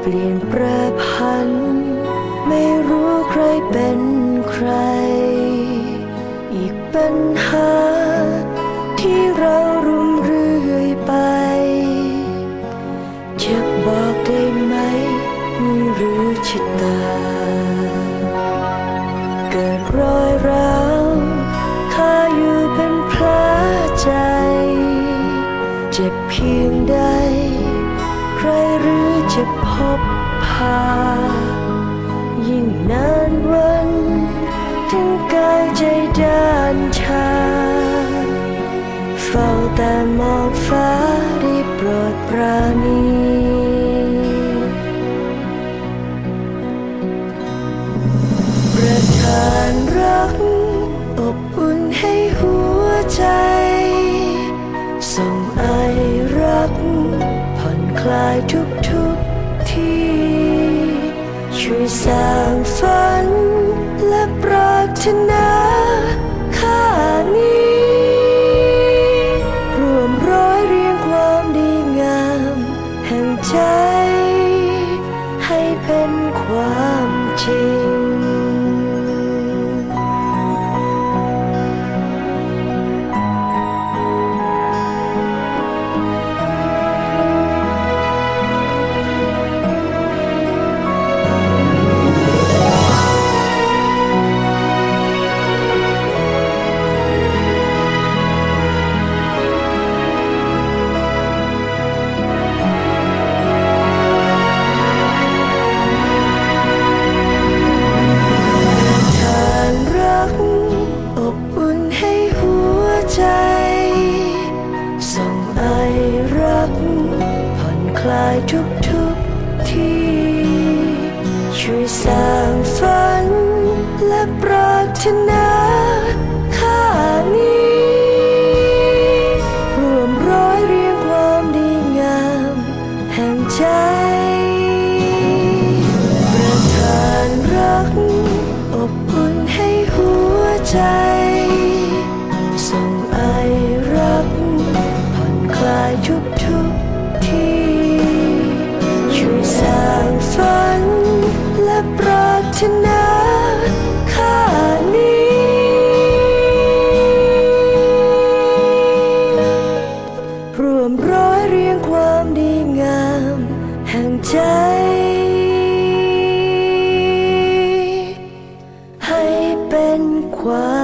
เปลี่ยนแปรผัน ไม่รู้ใครเป็นใคร อีกปัญหา ที่เรารุมเรื่อยไปจะบอกได้ไหมไม่รู้ชะตา เกิดรอยร้าวถ้าอยู่เป็นพระใจ เจ็บเพียงใด ใครหรือจะพบพา ยิ่งนานวันถึงกายใจด้านชาเฝ้าแต่มองฟ้าได้โปรดปราณีประทานรักอบอุ่นให้หัวใจ ช่วยสร้างฝัน และปรารถนาข้านี้ รวมร้อยเรียงความดีงาม แห่งใจ ให้เป็นความจริง คลายทุกทุกที่ช่วยสร้างฝัน สร้างฝัน และปรารถนาค่านี้ รวมร้อยเรียงความดีงาม แห่งใจ ให้เป็นความ